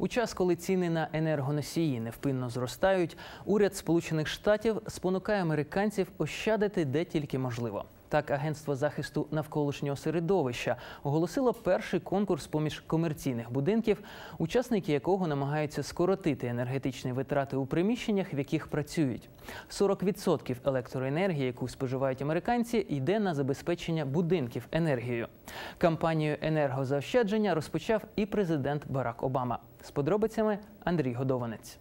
У час, коли ціни на енергоносії невпинно зростають, уряд Сполучених Штатів спонукає американців ощадити де тільки можливо. Так, агентство захисту навколишнього середовища оголосило перший конкурс поміж комерційних будинків, учасники якого намагаються скоротити енергетичні витрати у приміщеннях, в яких працюють. 40% електроенергії, яку споживають американці, йде на забезпечення будинків енергією. Кампанію енергозаощадження розпочав і президент Барак Обама. З подробицями Андрій Годованець.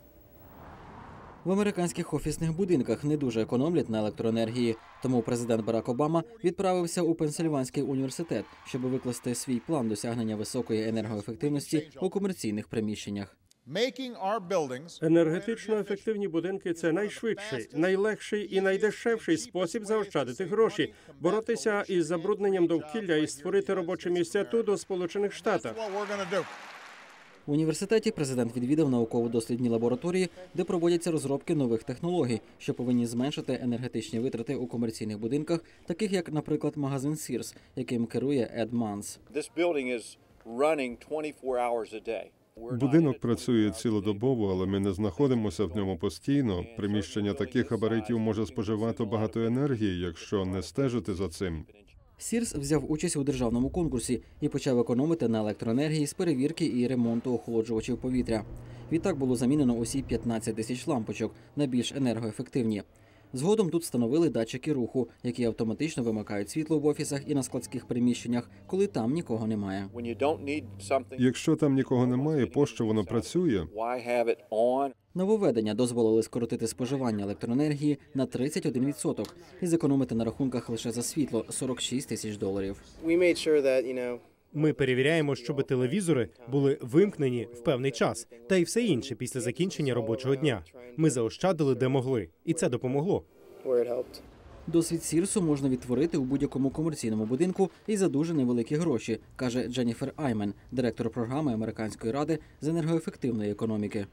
В американських офісних будинках не дуже економлять на електроенергії, тому президент Барак Обама відправився у Пенсильванський університет, щоб викласти свій план досягнення високої енергоефективності у комерційних приміщеннях. Енергетично ефективні будинки це найшвидший, найлегший і найдешевший спосіб заощадити гроші, боротися із забрудненням довкілля і створити робочі місця тут у Сполучених Штатах. В університеті президент відвідав науково-дослідні лабораторії, де проводяться розробки нових технологій, що повинні зменшити енергетичні витрати у комерційних будинках, таких як, наприклад, магазин Sears, яким керує Ед Манс. This building is running 24 hours a day. We're not in Будинок працює 24 hours a day. цілодобово, але ми не знаходимося в ньому постійно. Приміщення таких габаритів може споживати багато енергії, якщо не стежити за цим. Сірс взяв участь у державному конкурсі і почав економити на електроенергії з перевірки і ремонту охолоджувачів повітря. Відтак було замінено усі 15 тисяч лампочок на більш енергоефективні. Згодом тут встановили датчики руху, які автоматично вимикають світло в офісах і на складських приміщеннях, коли там нікого немає. Якщо там нікого немає, пощо воно працює? Нововведення дозволили скоротити споживання електроенергії на 31% і зекономити на рахунках лише за світло 46 тисяч доларів. Ми перевіряємо, щоб телевізори були вимкнені в певний час, та й все інше після закінчення робочого дня. Ми заощадили де могли, і це допомогло. Досвід Сірсу можна відтворити у будь-якому комерційному будинку і за дуже невеликі гроші, каже Дженніфер Аймен, директор програми Американської ради з енергоефективної економіки.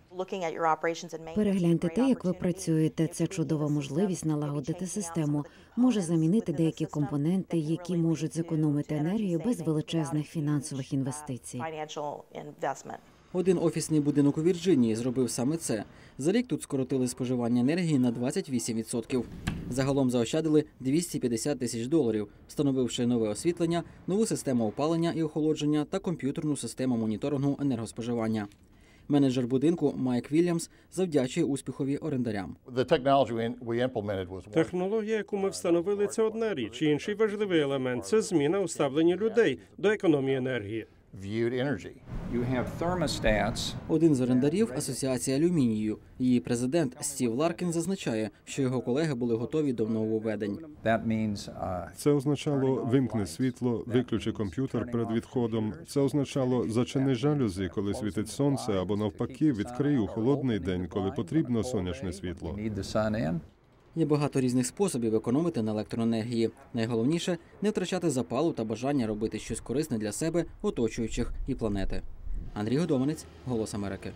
Перегляньте те, як ви працюєте. Це чудова можливість налагодити систему. Може замінити деякі компоненти, які можуть зекономити енергію без величезних фінансових інвестицій. Один офісний будинок у Вірджинії зробив саме це. За рік тут скоротили споживання енергії на 28%. Загалом заощадили 250 тисяч доларів, встановивши нове освітлення, нову систему опалення і охолодження та комп'ютерну систему моніторингу енергоспоживання. Менеджер будинку Майк Вільямс завдячує успіхові орендарям. Технологія, яку ми встановили, це одна річ. Інший важливий елемент це зміна у ставленні людей до економії енергії. Viewed energy. You have thermostats Один з орендарів асоціації алюмінію. Її президент Стів Ларкін зазначає, що його колеги були готові до нововведень. that uh, Це означало вимкни світло, виключи комп'ютер перед відходом. Це означало зачини жалюзі, коли світить сонце, або навпаки, відкрий у холодний день, коли потрібно сонячне світло. Є багато різних способів економити на електроенергії. Найголовніше не втрачати запалу та бажання робити щось корисне для себе, оточуючих і планети. Андрій Годованець, Голос Америки.